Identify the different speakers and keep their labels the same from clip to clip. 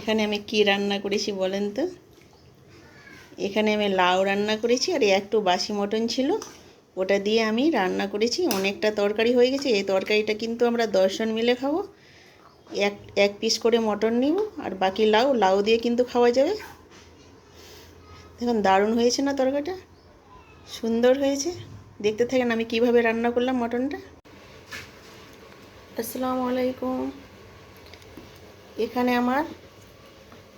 Speaker 1: এখানে আমি কি রান্না করেছি বলেন তো? এখানে আমি লাউ রান্না করেছি আর একটু বাসি মটন ছিল। ওটা দিয়ে আমি রান্না করেছি। অনেকটা তরকারি হয়ে গেছে। এই তরকারিটা কিন্তু আমরা দশজন মিলে খাব। এক এক পিস করে মটন নিব আর বাকি লাউ লাউ দিয়ে কিন্তু খাওয়া যাবে। দেখুন, দারুণ হয়েছে না তরকারিটা? সুন্দর হয়েছে। দেখতে থাকেন আমি কীভাবে রান্না করলাম মটনটা। আসসালামু আলাইকুম। এখানে আমার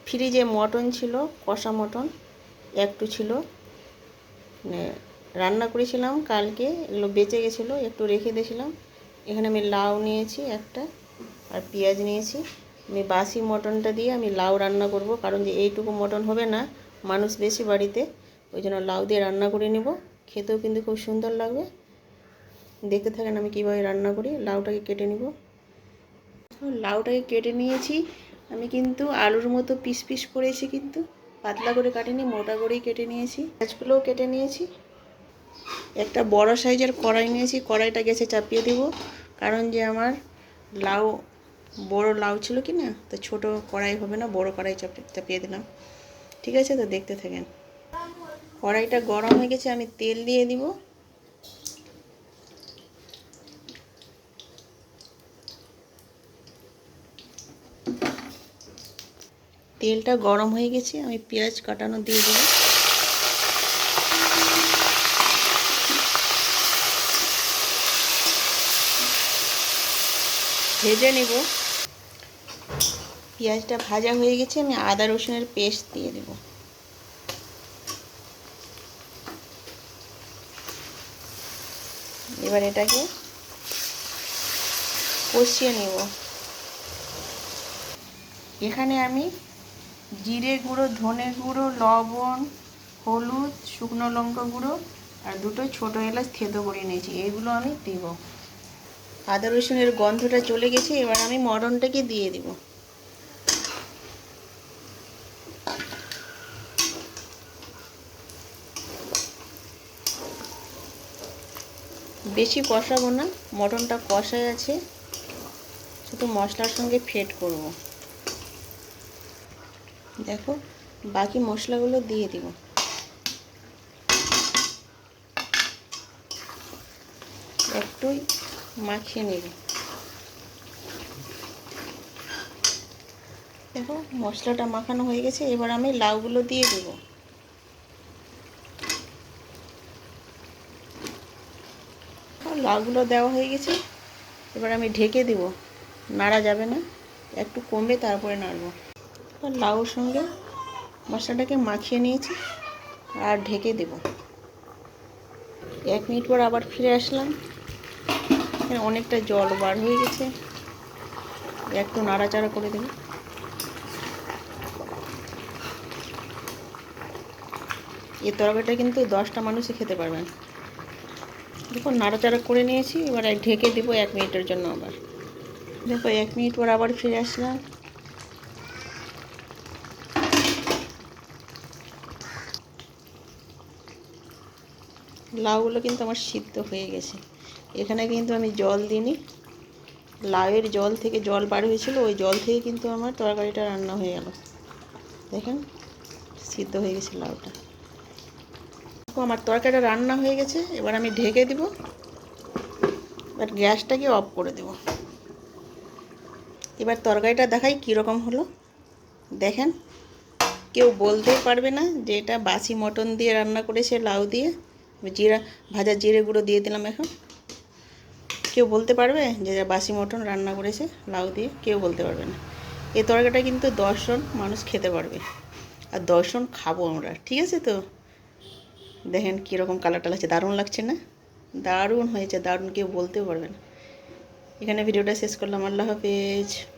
Speaker 1: ফ্রিজে মটন ছিল, কষা মটন, একটু ছিল। রান্না করেছিলাম কালকে, এগুলো বেঁচে গেছিল, একটু রেখে দিয়েছিলাম। এখানে আমি লাউ নিয়েছি একটা, আর পেঁয়াজ নিয়েছি। আমি বাসি মটনটা দিয়ে আমি লাউ রান্না করব, কারণ যে এইটুকু মটন হবে না, মানুষ বেশি বাড়িতে, ওই জন্য লাউ দিয়ে রান্না করে নেব। খেতেও কিন্তু খুব সুন্দর লাগবে। দেখতে থাকেন আমি কীভাবে রান্না করি, লাউটাকে কেটে নিব। লাউটাকে কেটে নিয়েছি আমি কিন্তু আলুর মতো পিস পিস করেছি কিন্তু। পাতলা করে কাটিনি, মোটা করেই কেটে নিয়েছি। পেঁয়াজগুলোও কেটে নিয়েছি। একটা বড় সাইজের কড়াই নিয়েছি, কড়াইটা গেছে চাপিয়ে দিব। কারণ যে আমার লাউ, বড় লাউ ছিল কি না, তো ছোট কড়াই হবে না, বড় কড়াই চাপিয়ে দিলাম। ঠিক আছে তো, দেখতে থাকেন। কড়াইটা গরম হয়ে গেছে, আমি তেল দিয়ে দিব। তেলটা গরম হয়ে গেছে, আমি পেঁয়াজ কাটানো দিয়ে দেবো। ভেজে নেব। পেঁয়াজটা ভাজা হয়ে গেছে, আমি আদা রসুনের পেস্ট দিয়ে দেব। এবার এটাকে কষিয়ে নেব। এখানে আমি জিরে গুঁড়ো, ধনে গুঁড়ো, লবণ, হলুদ, শুকনো লঙ্কা গুঁড়ো আর দুটো ছোটো এলাচ থেতো করে নিয়েছি। এগুলো আমি দিব। আদা রসুনের গন্ধটা চলে গেছে, এবার আমি মটনটাকে দিয়ে দিব। বেশি কষাবো না, মটনটা কষায় আছে। শুধু মশলার সঙ্গে ফেট করব। দেখো, বাকি মশলাগুলো দিয়ে দিব। একটুই মাখিয়ে নেব। দেখো, মশলাটা মাখানো হয়ে গেছে, এবার আমি লাউগুলো দিয়ে দেব। লাউগুলো দেওয়া হয়ে গেছে, এবার আমি ঢেকে দিব। নাড়া যাবে না, একটু কমবে তারপরে নাড়বো। লাউর সঙ্গে মশলাটাকে মাখিয়ে নিয়েছি আর ঢেকে দেব। এক মিনিট পর আবার ফিরে আসলাম। এখানে অনেকটা জল বার হয়ে গেছে। একটু নাড়াচাড়া করে দেব। এই তরকারিটা কিন্তু দশটা মানুষই খেতে পারবেন। দেখো নাড়াচাড়া করে নিয়েছি। এবার ঢেকে দেবো এক মিনিটের জন্য আবার। দেখো, এক মিনিট পর আবার ফিরে আসলাম। লাউগুলো কিন্তু আমার সিদ্ধ হয়ে গেছে। এখানে কিন্তু আমি জল দিইনি। লাউয়ের জল থেকে জল বার হয়েছিল, ওই জল থেকে কিন্তু আমার তরকারিটা রান্না হয়ে গেল। দেখেন, সিদ্ধ হয়ে গেছে লাউটা। আমার তরকারিটা রান্না হয়ে গেছে, এবার আমি ঢেকে দিব। এবার গ্যাসটাকে অফ করে দেব। এবার তরকারিটা দেখাই কীরকম হলো। দেখেন, কেউ বলতেই পারবে না যে এটা বাসি মটন দিয়ে রান্না করেছে লাউ দিয়ে। জিরা ভাজা জিরে গুঁড়ো দিয়ে দিলাম এখন। কেউ বলতে পারবে? যে যা বাসি মটন রান্না করেছে, লাউ দিয়ে, কেউ বলতে পারবে না। এই তরকারিটা কিন্তু দশজন মানুষ খেতে পারবে। আর দশজন খাব আমরা, ঠিক আছে তো? দেখেন কীরকম কালারটা লাগছে, দারুণ লাগছে না? দারুণ হয়েছে, দারুণ, কেউ বলতেও পারবে না। এখানে ভিডিওটা শেষ করলাম, আল্লাহ হাফেজ।